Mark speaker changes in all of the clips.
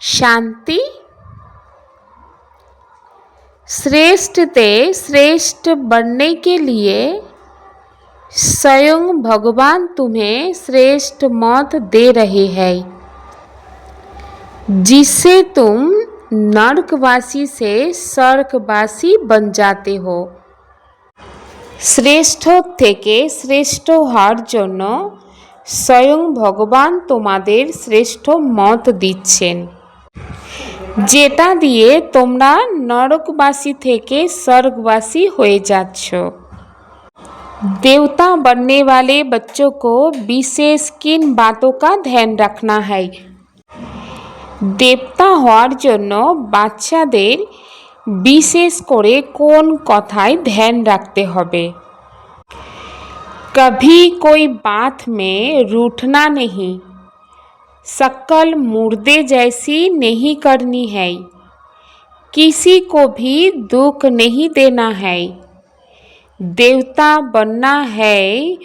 Speaker 1: शांति श्रेष्ठ ते श्रेष्ठ बनने के लिए स्वयं भगवान तुम्हें श्रेष्ठ मौत दे रहे हैं जिससे तुम नरकवासी से স্বর্গবাসী बन जाते हो শ্রেষ্ঠ থেকে শ্রেষ্ঠ হওয়ার জন্য স্বয়ং ভগবান তোমাদের শ্রেষ্ঠ মত দিচ্ছেন যেটা দিয়ে তোমরা নরকবাসী থেকে স্বর্গবাসী হয়ে যাচ্ছ देवता बनने वाले बच्चों को विशेष किन बातों का ध्यान रखना है দেবতা হওয়ার জন্য বাচ্চাদের বিশেষ করে কোন কথায় ধ্যান রাখতে হবে कभी कोई बात में रूठना नहीं शक्ल मुर्दे जैसी नहीं करनी है किसी को भी दुख नहीं देना है देवता बनना है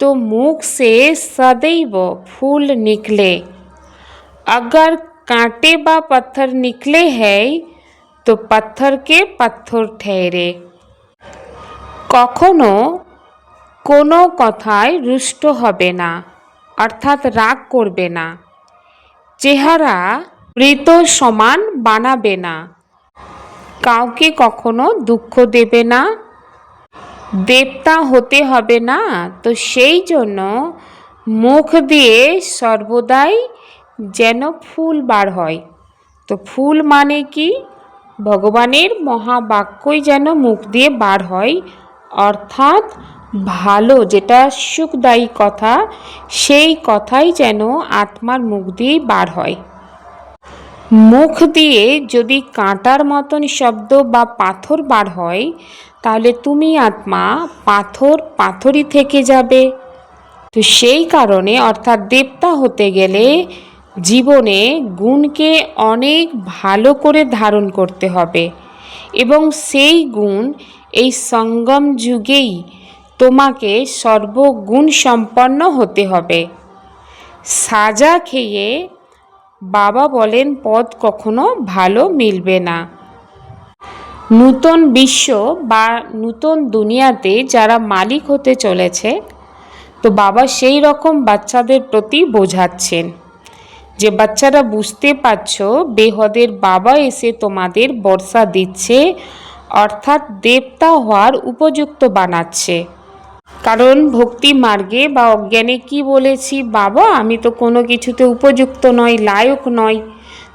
Speaker 1: तो मुख से सदैव फूल निकले अगर कांटे व पत्थर निकले हैं তো পাথরকে পাথর ঠেরে কখনো কোনো কথায় রুষ্ট হবে না অর্থাৎ রাগ করবে না চেহারা মৃত সমান বানাবে না। কাউকে কখনো দুঃখ দেবে না। দেবতা হতে হবে না, তো সেই জন্য মুখ দিয়ে সর্বদাই যেন ফুল বার হয়। তো ফুল মানে কি? ভগবানের মহাবাক্যই যেন মুখ দিয়ে বার হয়, অর্থাৎ ভালো, যেটা সুখদায়ী কথা, সেই কথাই যেন আত্মার মুখ দিয়েই বার হয়। মুখ দিয়ে যদি কাঁটার মতন শব্দ বা পাথর বার হয়, তাহলে তুমি আত্মা পাথর পাথরই থেকে যাবে। তো সেই কারণে অর্থাৎ দেবতা হতে গেলে জীবনে গুণকে অনেক ভালো করে ধারণ করতে হবে। এবং সেই গুণ এই সঙ্গম যুগেই তোমাকে সর্বগুণ সম্পন্ন হতে হবে। সাজা খেয়ে বাবা বলেন, পদ কখনো ভালো মিলবে না। নূতন বিশ্ব বা নূতন দুনিয়াতে যারা মালিক হতে চলেছে, তো বাবা সেই রকম বাচ্চাদের প্রতি বোঝাচ্ছেন। যে বাচ্চারা বুঝতে পারছ, বেহদের বাবা এসে তোমাদের বর্ষা দিচ্ছে, অর্থাৎ দেবতা হওয়ার উপযুক্ত বানাচ্ছে। কারণ ভক্তি মার্গে বা অজ্ঞানে কি বলেছি, বাবা, আমি তো কোনো কিছুতে উপযুক্ত নয় লায়ক নয়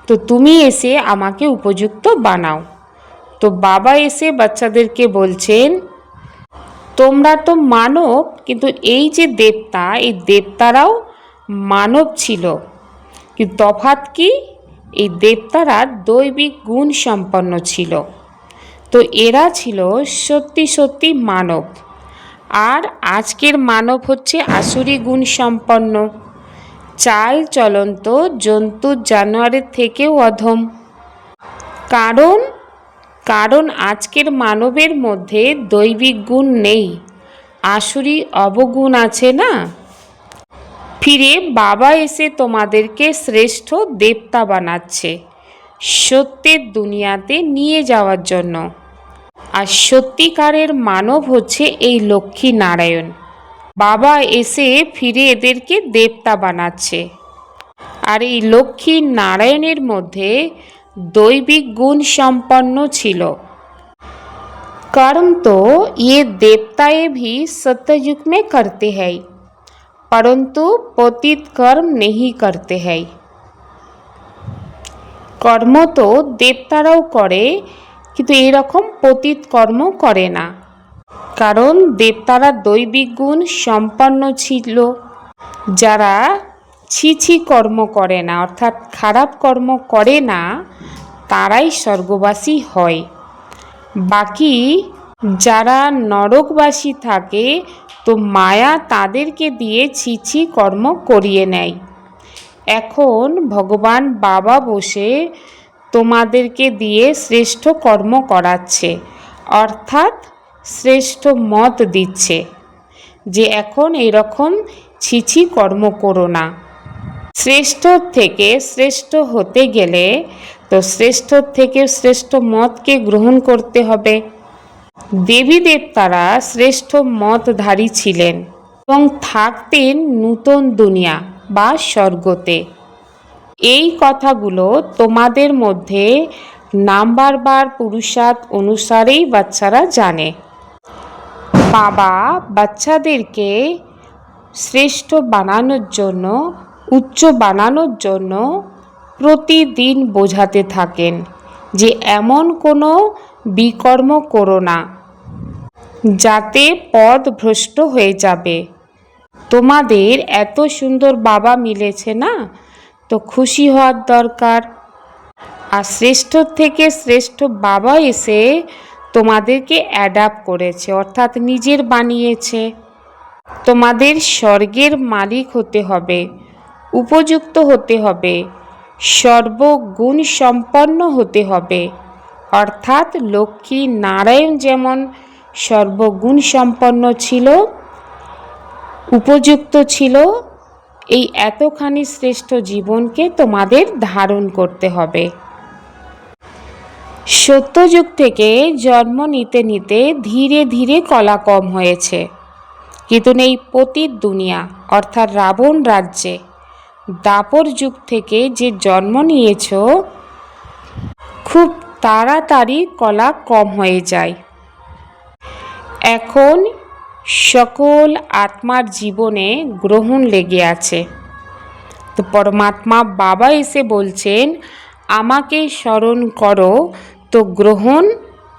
Speaker 1: তো তুমি এসে আমাকে উপযুক্ত বানাও। তো বাবা এসে বাচ্চাদেরকে বলছেন, তোমরা তো মানব, কিন্তু এই যে দেবতা, এই দেবতারাও মানব ছিল। কিন্তু তফাৎ কি? এই দেবতারা দৈবিক গুণ সম্পন্ন ছিল। তো এরা ছিল সত্যি সত্যি মানব। আর আজকের মানব হচ্ছে আসুরি গুণ সম্পন্ন চাল চলন্ত, জন্তু জানোয়ারের থেকেও অধম। কারণ কারণ আজকের মানবের মধ্যে দৈবিক গুণ নেই। আসুরি অবগুণ আছে না? ফিরে বাবা এসে তোমাদেরকে শ্রেষ্ঠ দেবতা বানাচ্ছে, সত্যের দুনিয়াতে নিয়ে যাওয়ার জন্য। আর সত্যিকারের মানব হচ্ছে এই লক্ষ্মী নারায়ণ বাবা এসে ফিরে এদেরকে দেবতা বানাচ্ছে আর এই লক্ষ্মী নারায়ণের মধ্যে দৈবিক গুণ সম্পন্ন ছিল कर्म तो ये देवताएं भी सत्ययुग में करते हैं परंतु पतित कर्म नहीं करते हैं কর্ম তো দেবতারাও করে কিন্তু এরকম পতিত কর্ম করে না। কারণ দেবতারা দৈবিক গুণ সম্পন্ন ছিল। যারা ছিছি কর্ম করে না, অর্থাৎ খারাপ কর্ম করে না, তারাই স্বর্গবাসী হয়। বাকি যারা নরকবাসী থাকে, তো মায়া তাদেরকে দিয়ে ছিছি কর্ম করিয়ে নেয়। এখন ভগবান বাবা বসে তোমাদেরকে দিয়ে শ্রেষ্ঠ কর্ম করাচ্ছে, অর্থাৎ শ্রেষ্ঠ মত দিচ্ছে। যে এখন এরকম ছিছি কর্ম করো না। শ্রেষ্ঠ থেকে শ্রেষ্ঠ হতে গেলে তো শ্রেষ্ঠ থেকে শ্রেষ্ঠ মতকে গ্রহণ করতে হবে। দেবী দেবতারা শ্রেষ্ঠ মতধারী ছিলেন এবং থাকতেন নূতন দুনিয়া বা স্বর্গতে। এই কথাগুলো তোমাদের মধ্যে নাম্বার বার পুরুষার্থ অনুসারেই বাচ্চারা জানে। বাবা বাচ্চাদেরকে শ্রেষ্ঠ বানানোর জন্য, উচ্চ বানানোর জন্য প্রতিদিন বোঝাতে থাকেন যে এমন কোনো বিকর্ম করো না, যাতে পদ ভ্রষ্ট হয়ে যাবে। তোমাদের এত সুন্দর বাবা মিলেছে না? তো খুশি হওয়ার দরকার। আর শ্রেষ্ঠ থেকে শ্রেষ্ঠ বাবা এসে তোমাদেরকে অ্যাডাপ্ট করেছে, অর্থাৎ নিজের বানিয়েছে। তোমাদের স্বর্গের মালিক হতে হবে, উপযুক্ত হতে হবে, সর্বগুণ সম্পন্ন হতে হবে। অর্থাৎ লক্ষ্মী নারায়ণ যেমন সর্বগুণ সম্পন্ন ছিল, উপযুক্ত ছিল এই এতখানি শ্রেষ্ঠ জীবনকে তোমাদের ধারণ করতে হবে। সত্যযুগ থেকে জন্ম নিতে নিতে ধীরে ধীরে কলা কম হয়েছে। কিন্তু এই পতিত দুনিয়া, অর্থাৎ রাবণ রাজ্যে। দাপর যুগ থেকে যে জন্ম নিয়েছ, খুব তাড়াতাড়ি কলা কম হয়ে যায়। এখন সকল আত্মার জীবনে গ্রহণ লেগে আছে। তো পরমাত্মা বাবা এসে বলছেন, আমাকে স্মরণ করো, তো গ্রহণ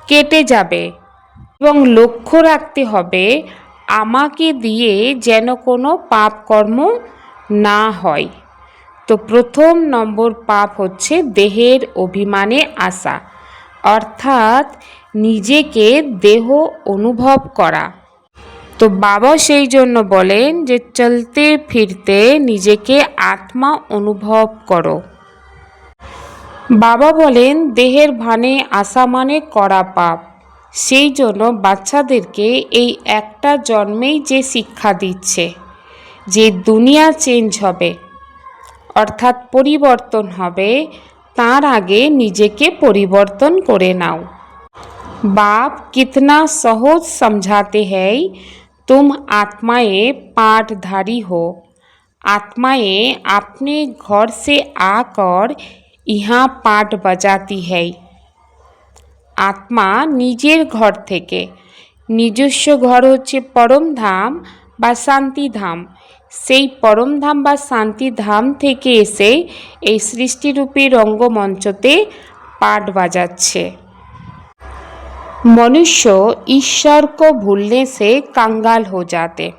Speaker 1: কেটে যাবে এবং লক্ষ্য রাখতে হবে, আমাকে দিয়ে যেন কোনো পাপ কর্ম না হয়। তো প্রথম নম্বর পাপ হচ্ছে দেহের অভিমানে আসা, অর্থাৎ নিজেকে দেহ অনুভব করা। তো বাবা সেই জন্য বলেন যে চলতে ফিরতে নিজেকে আত্মা অনুভব করো বাবা বলেন দেহের ভানে আসা মানে করা পাপ সেই জন্য বাচ্চাদেরকে এই একটা জন্মেই যে শিক্ষা দিচ্ছে যে দুনিয়া চেঞ্জ হবে অর্থাৎ পরিবর্তন হবে তার আগে নিজেকে পরিবর্তন করে নাও बाप कितना सहज समझाते हैं तुम आत्माएं पाठधारी हो आत्माएं अपने घर से आकर यहाँ पाठ बजाती है আত্মা নিজের ঘর থেকে নিজস্ব ঘর হচ্ছে পরমধাম বা শান্তিধাম সেই পরমধাম বা শান্তিধাম থেকে এসে এই সৃষ্টিরূপী রঙ্গমঞ্চতে পাঠ বাজাচ্ছে मनुष्य ईश्वर को भूलने से कंगाल हो जाते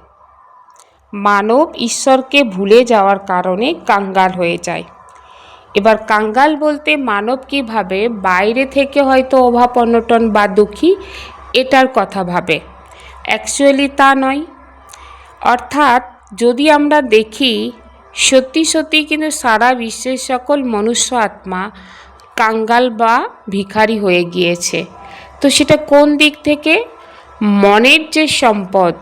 Speaker 1: মানব ঈশ্বরকে ভুলে যাওয়ার কারণে কাঙ্গাল হয়ে যায় এবার কাঙ্গাল বলতে মানব কীভাবে বাইরে থেকে হয়তো অভাব অনটন বা দুঃখী এটার কথা ভাবে অ্যাকচুয়ালি তা নয় অর্থাৎ যদি আমরা দেখি সত্যি সত্যি কিন্তু সারা বিশ্বের সকল মনুষ্য আত্মা কাঙ্গাল বা ভিখারি হয়ে গিয়েছে তো সেটা কোন দিক থেকে? মনের যে সম্পদ,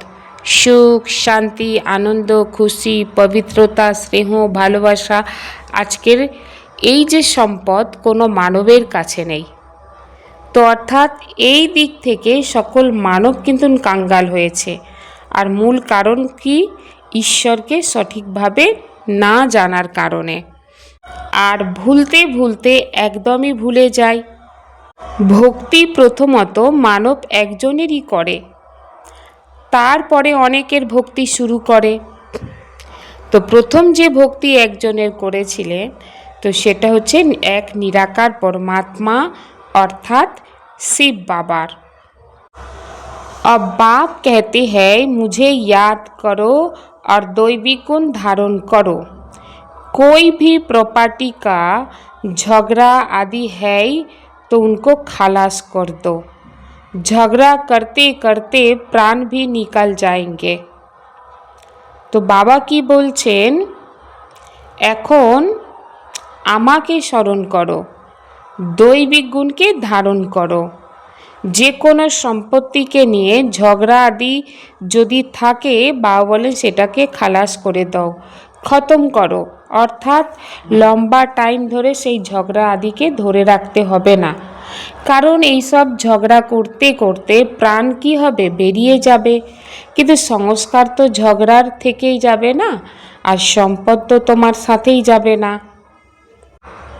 Speaker 1: সুখ, শান্তি, আনন্দ, খুশি, পবিত্রতা, স্নেহ, ভালোবাসা, আজকের এই যে সম্পদ কোনো মানবের কাছে নেই। তো অর্থাৎ এই দিক থেকে সকল মানব কিন্তু কাঙ্গাল হয়েছে। আর মূল কারণ কি? ঈশ্বরকে সঠিকভাবে না জানার কারণে। আর ভুলতে ভুলতে একদমই ভুলে যায় ভক্তি প্রথমত মানব একজনেরই করে তারপরে অনেকের ভক্তি শুরু করে তো প্রথম যে ভক্তি একজনের করেছিলেন তো সেটা হচ্ছে এক নিরাকার পরমাত্মা অর্থাৎ শিব বাবার अब बाप कहते हैं मुझे याद करो और दैवी गुण धारण करो कोई भी प्रॉपर्टी का झगड़ा आदि है तो उनको खलास कर दो झगड़ा करते करते प्राण भी निकल जाएंगे তো বাবা কি বলছেন এখন আমাকে স্মরণ করো দৈবিক গুণকে ধারণ করো যে কোনো সম্পত্তিকে নিয়ে ঝগড়া আদি যদি থাকে বাবা বলেন সেটাকে খালাস করে দাও খতম করো অর্থাৎ লম্বা টাইম ধরে সেই ঝগড়া আদিকে ধরে রাখতে হবে না। কারণ এইসব ঝগড়া করতে করতে প্রাণ কি হবে? বেরিয়ে যাবে। কিন্তু সংস্কার তো ঝগড়ার থেকেই যাবে না, আর সম্পদ তো তোমার সাথেই যাবে না।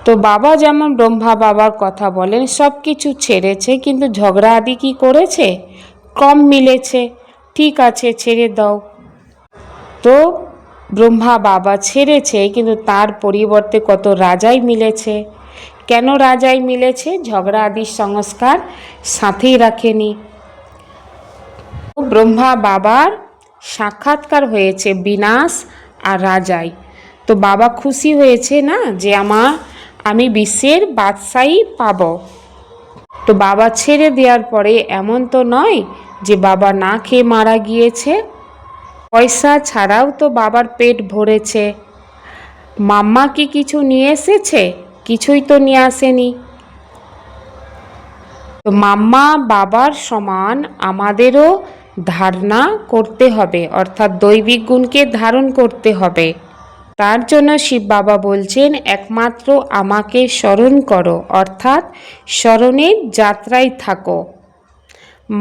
Speaker 1: তো বাবা যেমন ব্রহ্মা বাবার কথা বলেন, সব কিছু ছেড়েছে, কিন্তু ঝগড়া আদি কি করেছে? কম মিলেছে। ঠিক আছে, ছেড়ে দাও। তো ব্রহ্মা বাবা ছেড়েছে, কিন্তু তার পরিবর্তে কত রাজাই মিলেছে? কেন রাজাই মিলেছে? ঝগড়া আদির সংস্কার সাথেই রাখেনি। ব্রহ্মা বাবার সাক্ষাৎকার হয়েছে বিনাশ আর রাজাই। তো বাবা খুশি হয়েছে না যে আমার আমি বিশ্বের বাদশাহী পাব? তো বাবা ছেড়ে দেওয়ার পরে এমন তো নয় যে, বাবা না খেয়ে মারা গিয়েছে। পয়সা ছাড়াও তো বাবার পেট ভরেছে। মাম্মা কি কিছু নিয়ে এসেছে? কিছুই তো নিয়ে আসেনি। মাম্মা বাবার সমান আমাদেরও ধারণা করতে হবে, অর্থাৎ দৈবিক গুণকে ধারণ করতে হবে। তার জন্য শিব বাবা বলছেন, একমাত্র আমাকে স্মরণ করো, অর্থাৎ স্মরণের যাত্রায় থাকো।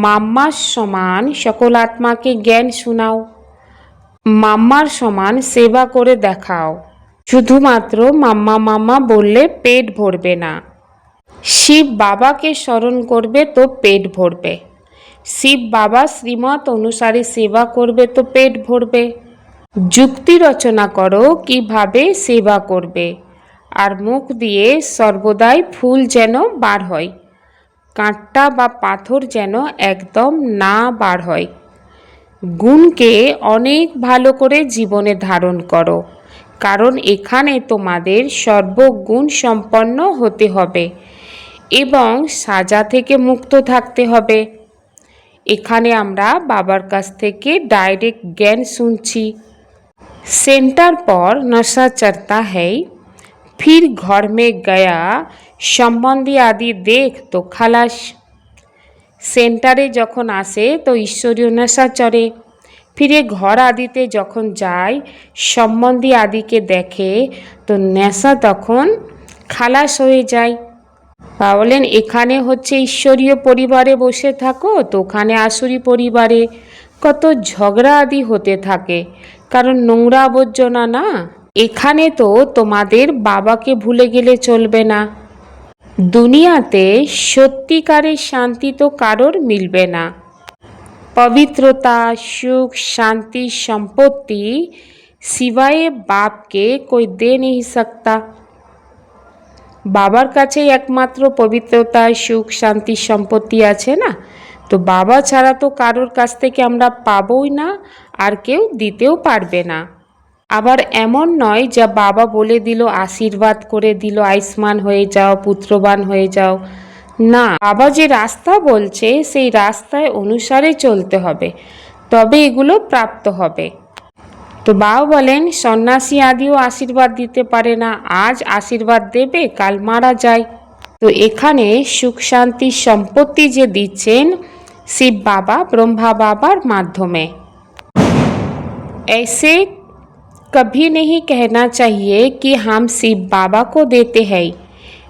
Speaker 1: মাম্মার সমান সকল আত্মাকে জ্ঞান শোনাও। মাম্মার সমান সেবা করে দেখাও। শুধুমাত্র মাম্মা মাম্মা বললে পেট ভরবে না। শিব বাবাকে স্মরণ করবে তো পেট ভরবে। শিব বাবা শ্রীমত অনুসারে সেবা করবে তো পেট ভরবে। যুক্তি রচনা করো, কীভাবে সেবা করবে। আর মুখ দিয়ে সর্বদাই ফুল যেন বার হয়। কাঁটা বা পাথর যেন একদম না বার হয়। গুণকে অনেক ভালো করে জীবনে ধারণ করো কারণ এখানে তোমাদের সর্বগুণ সম্পন্ন হতে হবে এবং সাজা থেকে মুক্ত থাকতে হবে এখানে আমরা বাবার কাছ থেকে ডাইরেক্ট জ্ঞান শুনছি सेंटर पर नशा चढ़ता है फिर घर में गया সম্বন্ধী আদি দেখ তো খালাস সেন্টারে যখন আসে, তো ঈশ্বরীয় নেশা চড়ে। ফিরে ঘর আদিতে যখন যায়, সম্বন্ধী আদিকে দেখে, তো নেশা তখন খালাস হয়ে যায়। বা বলেন, এখানে হচ্ছে ঈশ্বরীয় পরিবারে বসে থাকো, তো ওখানে আসুরি পরিবারে। কত ঝগড়া আদি হতে থাকে। কারণ নোংরা আবর্জনা না। এখানে তো তোমাদের বাবাকে ভুলে গেলে চলবে না। দুনিয়াতে সত্যিকারের শান্তি তো কারোর মিলবে না। পবিত্রতা, সুখ, শান্তি, সম্পত্তি সিবায়ে বাপকে কই দে নেই সকতা। বাবার কাছেই একমাত্র পবিত্রতা, সুখ, শান্তি, সম্পত্তি আছে না? তো বাবা ছাড়া তো কারোর কাছ থেকে আমরা পাবই না, আর কেউ দিতেও পারবে না। আবার এমন নয় যা বাবা বলে দিল, আশীর্বাদ করে দিল, আয়ুষ্মান হয়ে যাও, পুত্রবান হয়ে যাও। না, বাবা যে রাস্তা বলছে, সেই রাস্তায় অনুসারে চলতে হবে। তবে এগুলো প্রাপ্ত হবে। তো বাবা বলেন, সন্ন্যাসী আদিও আশীর্বাদ দিতে পারে না, আজ আশীর্বাদ দেবে, কাল মারা যায়। তো এখানে সুখ শান্তি সম্পত্তি যে দিচ্ছেন শিব বাবা ব্রহ্মা বাবার মাধ্যমে। ऐसे कभी नहीं कहना चाहिए कि हम शिव बाबा को देते हैं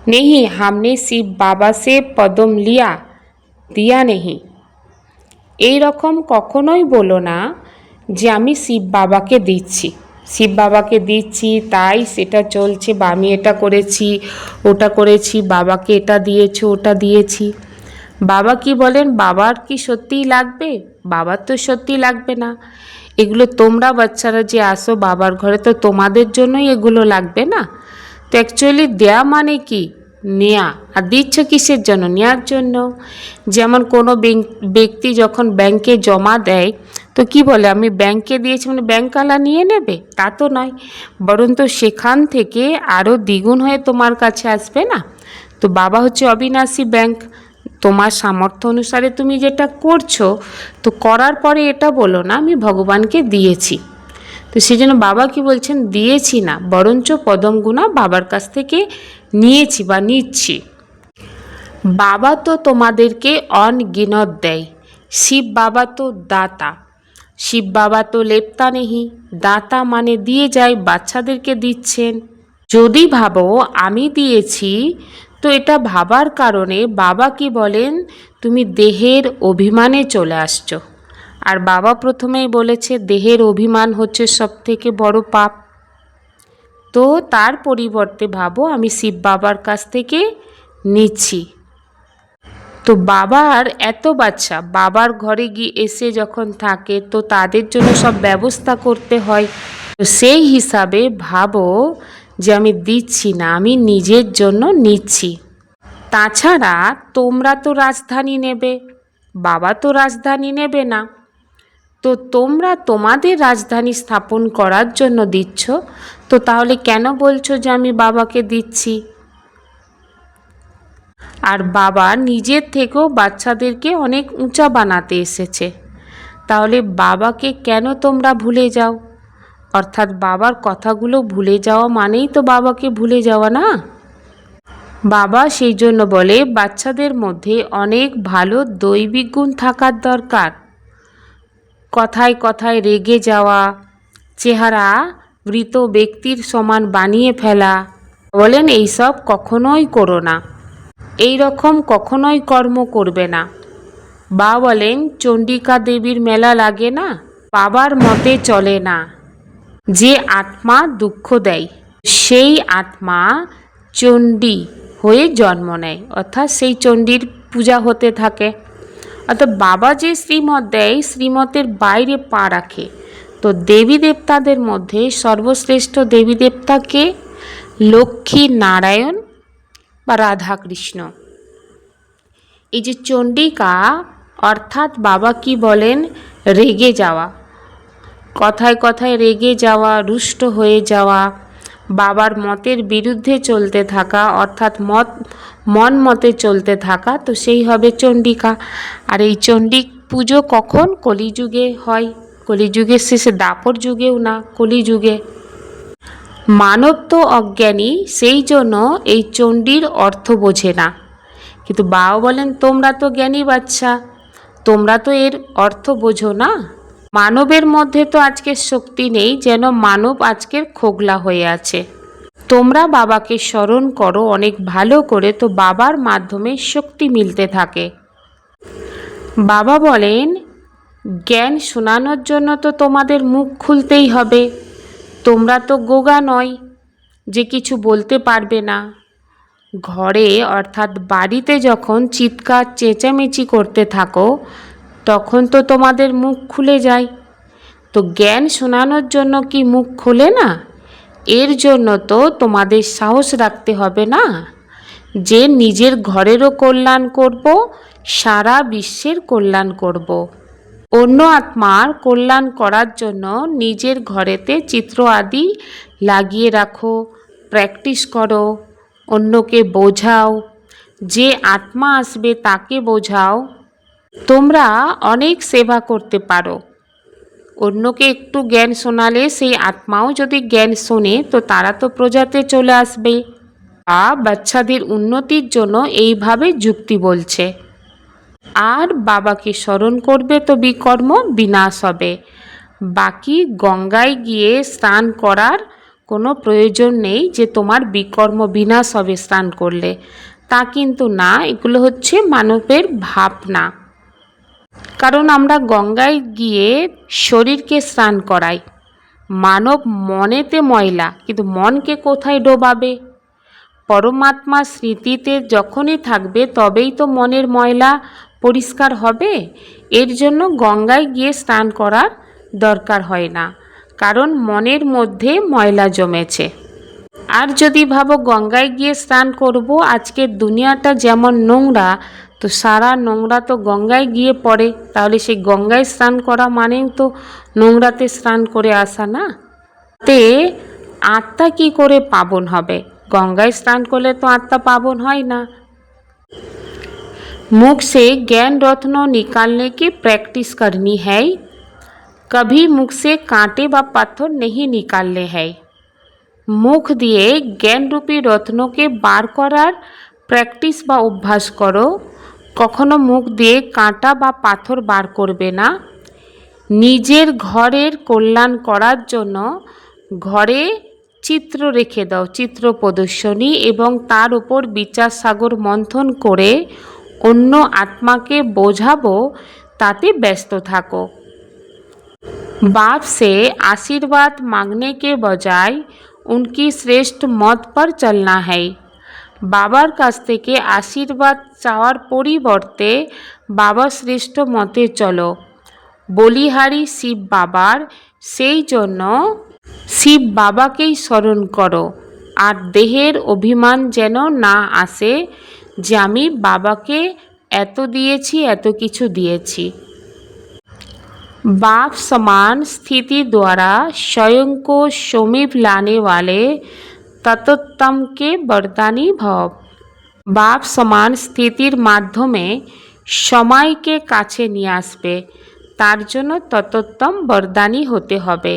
Speaker 1: नहीं हमने शिव बाबा से पदम लिया दिया नहीं এই রকম কখনোই বলো না যে আমি শিব বাবাকে দিচ্ছি শিব বাবাকে দিচ্ছি তাই সেটা চলছে বা আমি এটা করেছি ওটা করেছি বাবাকে এটা দিয়েছি ওটা দিয়েছি বাবা কি বলেন বাবার কি সত্যিই লাগবে বাবার তো সত্যি লাগবে না এগুলো তোমরা বাচ্চারা যে আসো বাবার ঘরে, তো তোমাদের জন্যই এগুলো লাগবে না? তো অ্যাকচুয়ালি দেয়া মানে কি? নেয়া। আর দিচ্ছ কিসের জন্য? নেয়ার জন্য। যেমন কোনো ব্যক্তি যখন ব্যাংকে জমা দেয়, তো কি বলে? আমি ব্যাংকে দিয়েছি মানে ব্যাংকওয়ালা নিয়ে নেবে? তা তো নয়। বরং তো সেখান থেকে আরও দ্বিগুণ হয়ে তোমার কাছে আসবে না? তো বাবা হচ্ছে অবিনাশী ব্যাংক। তোমার সামর্থ্য অনুসারে তুমি যেটা করছ, তো করার পরে এটা বলো না, আমি ভগবানকে দিয়েছি। তো সেই জন্য বাবা কি বলছেন, দিয়েছি না, বরঞ্চ পদমগুণা বাবার কাছ থেকে নিয়েছি বা নিচ্ছি। বাবা তো তোমাদেরকে অনগিনত দেয়, শিব বাবা তো দাতা। শিব বাবা তো লেপ্তা নেহি, দাতা মানে দিয়ে যায় বাচ্চাদেরকে দিচ্ছেন। যদি ভাবো আমি দিয়েছি তো এটা ভাবার কারণে বাবা কি বলেন, তুমি দেহের অভিমানে চলে আসছো। আর বাবা প্রথমেই বলেছে, দেহের অভিমান হচ্ছে সব থেকে বড় পাপ। তো তার পরিবর্তে ভাবো, আমি শিব বাবার কাছ থেকে নিচ্ছি। তো বাবার এত বাচ্চা, বাবার ঘরে গিয়ে এসে যখন থাকে, তো তাদের জন্য সব ব্যবস্থা করতে হয়। তো সেই হিসাবে ভাবো যে আমি দিচ্ছি না, আমি নিজের জন্য নিচ্ছি। তাছাড়া তোমরা তো রাজধানী নেবে, বাবা তো রাজধানী নেবে না। তো তোমরা তোমাদের রাজধানী স্থাপন করার জন্য দিচ্ছ, তো তাহলে কেন বলছো যে আমি বাবাকে দিচ্ছি? আর বাবা নিজের থেকেও বাচ্চাদেরকে অনেক উঁচা বানাতে এসেছে। তাহলে বাবাকে কেন তোমরা ভুলে যাও? অর্থাৎ বাবার কথাগুলো ভুলে যাওয়া মানেই তো বাবাকে ভুলে যাওয়া না? বাবা সেই জন্য বলে, বাচ্চাদের মধ্যে অনেক ভালো দৈবিক গুণ থাকার দরকার। কথায় কথায় রেগে যাওয়া, চেহারা মৃত ব্যক্তির সমান বানিয়ে ফেলা, বলেন এইসব কখনোই করো না। এই রকম কখনোই কর্ম করবে না। বা বলেন চণ্ডিকা দেবীর মেলা লাগে না? বাবার মতে চলে না। যে আত্মা দুঃখ দেয়, সেই আত্মা চণ্ডী হয়ে জন্ম নেয়, অর্থাৎ সেই চণ্ডীর পূজা হতে থাকে। অর্থাৎ বাবা যে শ্রীমত দেয়, শ্রীমতের বাইরে পা রাখে। তো দেবী দেবতাদের মধ্যে সর্বশ্রেষ্ঠ দেবী দেবতাকে লক্ষ্মী নারায়ণ বা রাধাকৃষ্ণ এই যে চণ্ডিকা, অর্থাৎ বাবা কি বলেন? রেগে যাওয়া। কথায় কথায় রেগে যাওয়া, রুষ্ট হয়ে যাওয়া, বাবার মতের বিরুদ্ধে চলতে থাকা, অর্থাৎ মত, মন মতে চলতে থাকা, তো সেই হবে চণ্ডিকা। আর এই চণ্ডিক পুজো কখন? কলিযুগে হয়। কলিযুগের শেষে দাপর যুগেও না, কলিযুগে। মানব তো অজ্ঞানী, সেই জন্য এই চণ্ডীর অর্থ বোঝে না। কিন্তু বাবা বলেন, তোমরা তো জ্ঞানী বাচ্চা তোমরা তো এর অর্থ বোঝো না? মানবের মধ্যে তো আজকের শক্তি নেই, যেন মানব আজকের খোগলা হয়ে আছে। তোমরা বাবাকে স্মরণ করো, অনেক ভালো করে তো বাবার মাধ্যমে শক্তি মিলতে থাকে। বাবা বলেন, জ্ঞান শোনানোর জন্য তো তোমাদের মুখ খুলতেই হবে। তোমরা তো গোগা নয়, যে কিছু বলতে পারবে না। ঘরে, অর্থাৎ বাড়িতে যখন চিৎকার, চেঁচামেচি করতে থাকো তখন তো তোমাদের মুখ খুলে যায়। তো জ্ঞান শোনানোর জন্য কি মুখ খোলে না? এর জন্য তো তোমাদের সাহস রাখতে হবে না। যে নিজের ঘরেরও কল্যাণ করব, সারা বিশ্বের কল্যাণ করব। অন্য আত্মার কল্যাণ করার জন্য নিজের ঘরেতে চিত্র আদি লাগিয়ে রাখো, প্র্যাকটিস করো, অন্যকে বোঝাও। যে আত্মা আসবে তাকে বোঝাও। তোমরা অনেক সেবা করতে পারো। অন্যকে একটু জ্ঞান শোনালে সেই আত্মাও যদি জ্ঞান শোনে, তো তারা তো প্রজাতে চলে আসবে। বা বাচ্চাদের উন্নতির জন্য এইভাবে যুক্তি বলছে। আর বাবাকে স্মরণ করবে তো বিকর্ম, বিনাশ হবে। বাকি গঙ্গায় গিয়ে স্নান করার কোনো প্রয়োজন নেই যে তোমার বিকর্ম, বিনাশ হবে স্নান করলে। তা কিন্তু না, এগুলো হচ্ছে মানবের ভাবনা। কারণ আমরা গঙ্গায় গিয়ে শরীরকে স্নান করাই। মানব মনেতে ময়লা, কিন্তু মনকে কোথায় ডোবাবে? পরমাত্মা স্মৃতিতে যখনই থাকবে, তবেই তো মনের ময়লা পরিষ্কার হবে। এর জন্য গঙ্গায় গিয়ে স্নান করার দরকার হয় না, কারণ মনের মধ্যে ময়লা জমেছে। আর যদি ভাবো গঙ্গায় গিয়ে স্নান করব, আজকের দুনিয়াটা যেমন নোংরা তো সারা নোংরা তো গঙ্গায় গিয়ে পড়ে তাহলে সেই গঙ্গায় স্নান করা মানেও তো নোংরাতে স্নান করে আসা না তে আত্মা কি করে পাবন হবে गंगा स्नान করলে তো আত্মা পাবন হয় না मुख से ज्ञान रत्न निकालने की प्रैक्टिस करनी है कभी मुख से कांटे व पत्थर नहीं निकालने हैं মুখ দিয়ে জ্ঞান রূপী রত্নকে বার করার প্র্যাকটিস বা অভ্যাস করো কখনো মুখ দিয়ে কাঁটা বা পাথর বার করবে না নিজের ঘরের কল্যাণ করার জন্য ঘরে চিত্র রেখে দাও চিত্র প্রদর্শনী এবং তার উপর বিচার সাগর মন্থন করে অন্য আত্মাকে বোঝাবো তাতে ব্যস্ত থাকো बाप से आशीर्वाद मांगने के बजाय उनकी श्रेष्ठ मत पर चलना है বাবার কাছ থেকে আশীর্বাদ চাওয়ার পরিবর্তে বাবা শ্রেষ্ঠ মতে চলো বলিহারি শিব বাবার সেই জন্য শিব বাবাকেই স্মরণ করো আর দেহের অভিমান যেন না আসে যে আমি বাবাকে এত দিয়েছি এত কিছু দিয়েছি बाप समान स्थिति द्वारा स्वयं को समीप लाने वाले ততোত্তম কে বরদানি ভব বাপ সমান স্থিতির মাধ্যমে সময়কে কাছে নিয়ে আসবে, তার জন্য ততোত্তম বরদানি হতে হবে।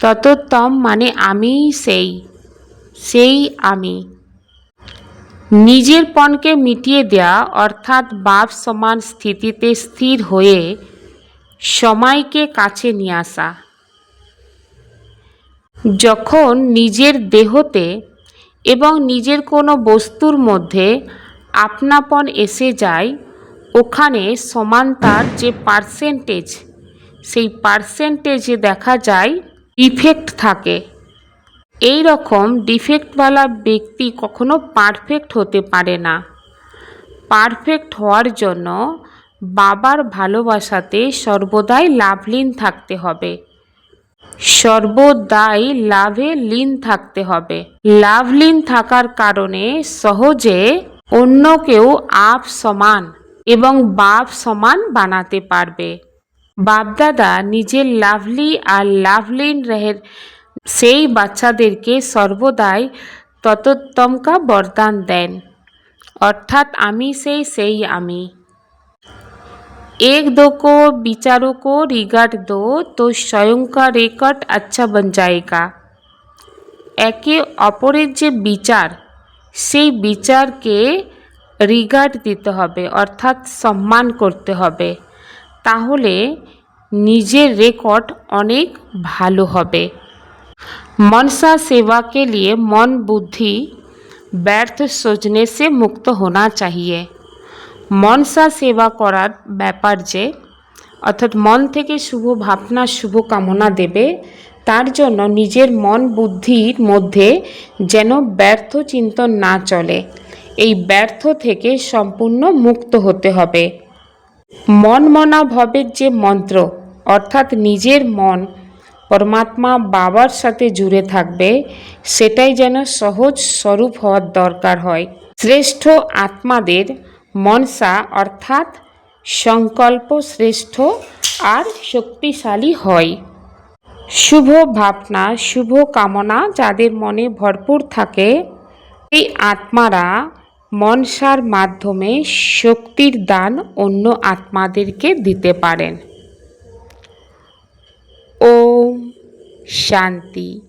Speaker 1: ততোত্তম মানে আমিই সেই সেই আমি। নিজের পণকে মিটিয়ে দেয়া, অর্থাৎ বাপ সমান স্থিতিতে স্থির হয়ে, সময়কে কাছে নিয়ে আসা। যখন নিজের দেহতে এবং নিজের কোনো বস্তুর মধ্যে আপনাপন এসে যায়, ওখানে সমানতার যে পার্সেন্টেজ সেই পার্সেন্টেজে দেখা যায় ডিফেক্ট থাকে। এই রকম ডিফেক্টওয়ালা ব্যক্তি কখনো পারফেক্ট হতে পারে না। পারফেক্ট হওয়ার জন্য বাবার ভালোবাসাতে সর্বদাই লাভলীন থাকতে হবে। সর্বদাই লাভে লীন থাকতে হবে। লাভলীন থাকার কারণে সহজে অন্যকেও আপ সমান এবং বাপ সমান বানাতে পারবে। বাপদাদা নিজের লাভলি আর লাভলিন রহে সেই বাচ্চাদেরকে সর্বদাই ততোত্তমকা বরদান দেন। অর্থাৎ আমি সেই সেই আমি। एक दो को विचारों को रिगार्ड दो तो स्वयं का रेकर्ड अच्छा बन जाएगा একে অপরের যে বিচার সেই বিচারকে রিগার্ড দিতে হবে অর্থাৎ সম্মান করতে হবে তাহলে নিজের রেকর্ড অনেক ভালো হবে मनसा सेवा के लिए मन बुद्धि ব্যর্থ सोचने से मुक्त होना चाहिए মনসা সেবা করার ব্যাপার যে, অর্থাৎ মন থেকে শুভ ভাবনা, শুভ কামনা দেবে, তার জন্য নিজের মন বুদ্ধির মধ্যে যেন ব্যর্থ চিন্তন না চলে। এই ব্যর্থ থেকে সম্পূর্ণ মুক্ত হতে হবে। মন মনা ভবের যে মন্ত্র, অর্থাৎ নিজের মন পরমাত্মা বাবার সাথে জুড়ে থাকবে, সেটাই যেন সহজ স্বরূপ হওয়ার দরকার হয়। শ্রেষ্ঠ আত্মাদের মনসা অর্থাৎ সংকল্প শ্রেষ্ঠ আর শক্তিশালী হয়। শুভ ভাবনা, শুভ কামনা যাদের মনে ভরপুর থাকে, এই আত্মারা মনসার মাধ্যমে শক্তির দান অন্য আত্মাদেরকে দিতে পারেন। ও শান্তি।